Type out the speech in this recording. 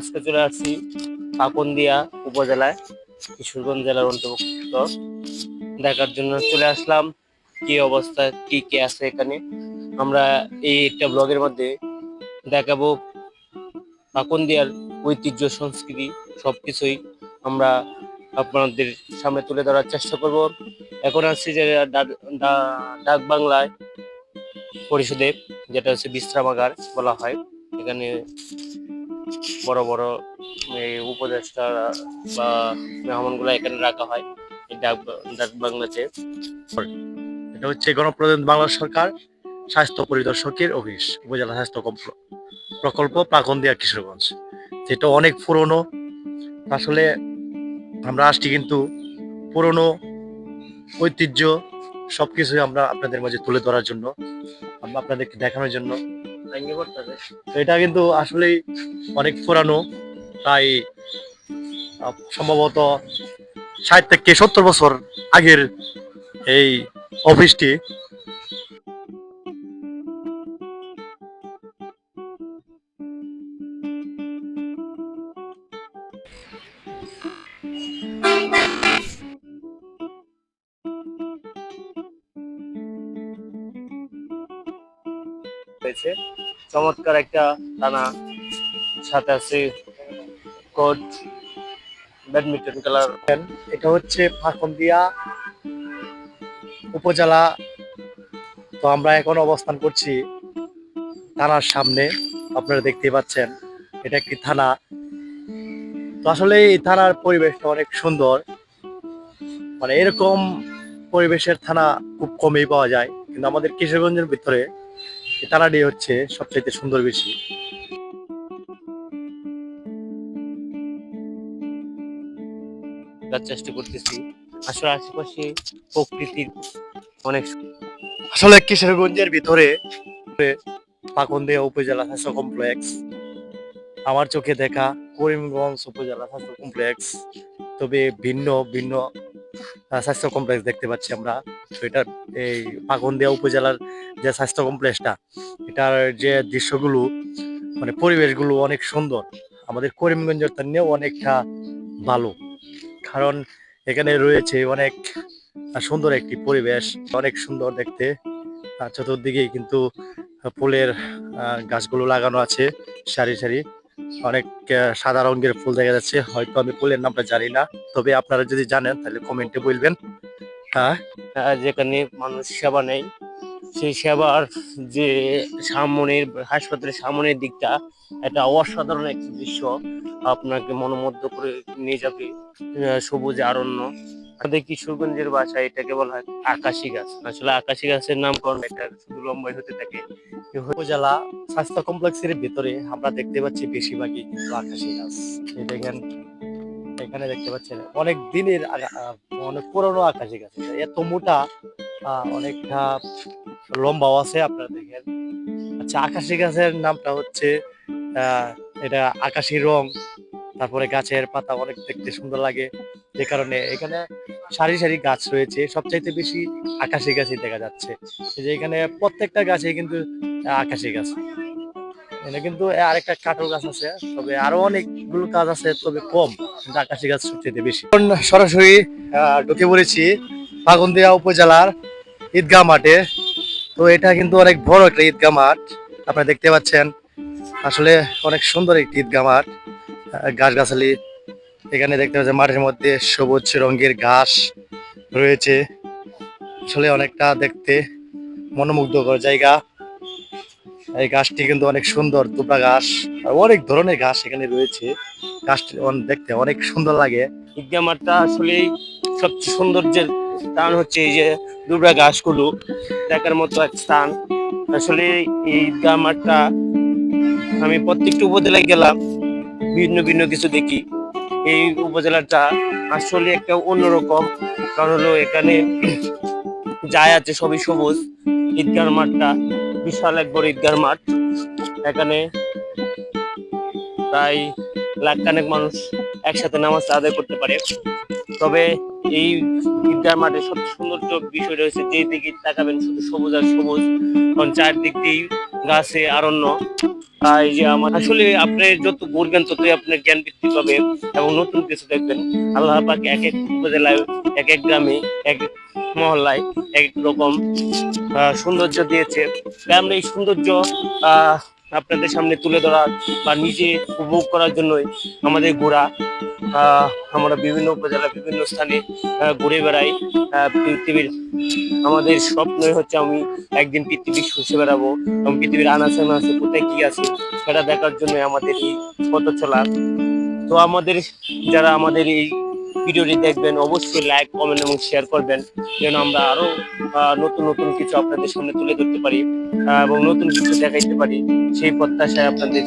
আজকে চলে আসছি পাকন্দিয়া উপজেলায়, কিশোরগঞ্জ জেলার অন্তর্ভুক্ত। দেখার জন্য চলে আসলাম, কি অবস্থা, কি কি আছে এখানে? আমরা এই একটা ব্লগের মধ্যে দেখাবো পাকন্দিয়ার ঐতিহ্য, সংস্কৃতি, সবকিছুই আমরা আপনাদের সামনে তুলে ধরার চেষ্টা করব। এখন আসছি যে ডাক বাংলায় পরিষদে, যেটা হচ্ছে বিশ্রামাগার বলা হয়। এখানে বড় বড় এই উপদেষ্টা বা মেহমানগুলো এখানে রাখা হয়, এই ডাক ডাক বাংলাতে। এটা হচ্ছে গণপ্রজাতন্ত্রী বাংলা সরকার স্বাস্থ্য পরিদর্শকের অফিস, উপজেলা স্বাস্থ্য প্রকল্প প্রাকন্দিয়া কিশোরগঞ্জ। যেটা অনেক পুরনো, আসলে আমরা আসছি কিন্তু পুরনো ঐতিহ্য সবকিছুই আমরা আপনাদের মাঝে তুলে ধরার জন্য আপনাদেরকে দেখানোর জন্য। এটা কিন্তু আসলেই অনেক পুরানো আহ, সম্ভবত ষাট থেকে সত্তর বছর আগের এই অফিসটি। হয়েছে চমৎকার একটা টানা আছে কোট ব্যাডমিন্টন খেলার এটা হচ্ছে ফাঁকন্দিয়া উপজেলা। তো আমরা এখন অবস্থান করছি থানার সামনে, আপনারা দেখতে পাচ্ছেন, এটা একটি থানা। তো আসলে এই থানার পরিবেশটা অনেক সুন্দর। মানে এরকম পরিবেশের থানা খুব কমই পাওয়া যায়। কিন্তু আমাদের কিশোরগঞ্জের ভিতরে থানাটি হচ্ছে সবচেয়ে সুন্দর বেশি। দেখার চেষ্টা করতেছি। আসলে আশেপাশে প্রকৃতির অনেক আসলে কিশোরগঞ্জের ভিতরে পাকন্দিয়া উপজেলা স্বাস্থ্য কমপ্লেক্স আমার চোখে দেখা করিমগঞ্জ উপজেলা স্বাস্থ্য কমপ্লেক্স তবে ভিন্ন ভিন্ন স্বাস্থ্য কমপ্লেক্স দেখতে পাচ্ছি আমরা। এটা এই পাকন্দিয়া উপজেলার যে স্বাস্থ্য কমপ্লেক্সটা, এটার যে দৃশ্যগুলো মানে পরিবেশগুলো অনেক সুন্দর। আমাদের করিমগঞ্জের নিয়েও অনেকটা ভালো। কারণ এখানে রয়েছে অনেক সুন্দর একটি পরিবেশ, অনেক সুন্দর দেখতে। আর চতুর্দিকেই কিন্তু ফুলের গাছগুলো লাগানো আছে সারি সারি। অনেক সাদা রঙের ফুল দেখা যাচ্ছে। হয়তো আমি ফুলের নামটা জানি না। তবে আপনারা যদি জানেন, তাহলে কমেন্টে বলবেন। হ্যাঁ? যেখানে মানুষ সেবা নেই সেই সেবার যে সামনের, হাসপাতালের সামনের দিকটা এটা অসাধারণ একটি দৃশ্য আপনাকে মনোমুগ্ধ করে নিয়ে যাবে সবুজ অরণ্য আমাদের কিশোরগঞ্জের ভাষায় এটাকে বলা হয় আকাশি গাছ। আসলে আকাশি গাছের নামকরণ এটা শুধু লম্বাই হতে থাকে। উপজেলা স্বাস্থ্য কমপ্লেক্সের ভিতরে আমরা দেখতে পাচ্ছি বেশিরভাগই কিন্তু আকাশি গাছ। দেখেন এখানে দেখতে পাচ্ছেন, অনেক দিনের অনেক পুরনো আকাশি গাছ। এত মোটা অনেকটা লম্বাও আছে, আপনারা দেখেন। আচ্ছা আকাশি গাছের নামটা হচ্ছে এটা আকাশি রং। তারপরে গাছের পাতা অনেক দেখতে সুন্দর লাগে। যে কারণে এখানে সারি সারি গাছ রয়েছে। সবচাইতে বেশি আকাশি গাছই দেখা যাচ্ছে। যে এখানে প্রত্যেকটা গাছে কিন্তু আকাশি গাছ। এখানে কিন্তু আরেকটা কাঠল গাছ আছে, তবে আরও অনেকগুলো গাছ আছে, তবে কম। কিন্তু আকাশি গাছ সবচেয়ে বেশি। সরাসরি ঢুকে পড়েছি পাগন্দিয়া উপজেলার ঈদগাহ মাঠে। তো এটা কিন্তু অনেক বড় একটা ঈদগাহ মাঠ। আপনারা দেখতে পাচ্ছেন, আসলে অনেক সুন্দর একটি ঈদগাহ মাঠ। গাছ গাছালি এখানে দেখতে পাচ্ছেন মাঠের মধ্যে সবুজ রঙের ঘাস রয়েছে। আসলে অনেকটা দেখতে মনোমুগ্ধকর জায়গা। এই গাছটি কিন্তু অনেক সুন্দর দুপা ঘাস আর অনেক ধরনের ঘাস এখানে রয়েছে। গাছটি দেখতে অনেক সুন্দর লাগে। ঈদগাহ মাঠটা আসলেই সবচেয়ে সৌন্দর্যের স্থান হচ্ছে এই যে দুবরা ঘাসগুলো দেখার মতো এক স্থান। আসলে এই ঈদগাহ মাঠটা আমি প্রত্যেকটা উপজেলায় গেলাম, ভিন্ন ভিন্ন কিছু দেখি। এই উপজেলাটা আসলে একটা অন্যরকম, কারণ হলো এখানে যায় আছে সবই সবুজ, ঈদগাহ মাঠটা। বিশাল এক বড় ঈদগার মাঠ। এখানে প্রায় লাখ কানেক মানুষ একসাথে নামাজ আদায় করতে পারে। তবে এই ঈদগার মাঠে সবচেয়ে সৌন্দর্য বিষয় রয়েছে যে দিকে তাকাবেন শুধু সবুজ আর সবুজ। কারণ চারদিক দিয়েই গাছে আরণ্য। তাই যে আমার আসলে আপনি যত ঘুরবেন ততই আপনার জ্ঞান বৃদ্ধি পাবে এবং নতুন কিছু দেখবেন। আল্লাহ পাক এক এক উপজেলায়, এক এক গ্রামে, এক এক মহল্লায়, এক এক রকম সৌন্দর্য দিয়েছে। তাই আমরা এই সৌন্দর্য আপনাদের সামনে তুলে ধরার বা নিজে উপভোগ করার জন্যই আমাদের ঘোরা আমরা বিভিন্ন উপজেলা, বিভিন্ন স্থানে ঘুরে বেড়াই। পৃথিবীর আমাদের স্বপ্নই হচ্ছে আমি একদিন পৃথিবী শুষে বেড়াবো এবং পৃথিবীর আনাচে আছে কোথায় কি আছে সেটা দেখার জন্য আমাদের এই পথ চলা তো আমাদের, যারা আমাদের এই ভিডিওটি দেখবেন অবশ্যই লাইক কমেন্ট এবং শেয়ার করবেন যেন আমরা আরও আহ, নতুন নতুন কিছু আপনাদের সামনে তুলে ধরতে পারি এবং নতুন কিছু দেখাইতে পারি সেই প্রত্যাশায় আপনাদের।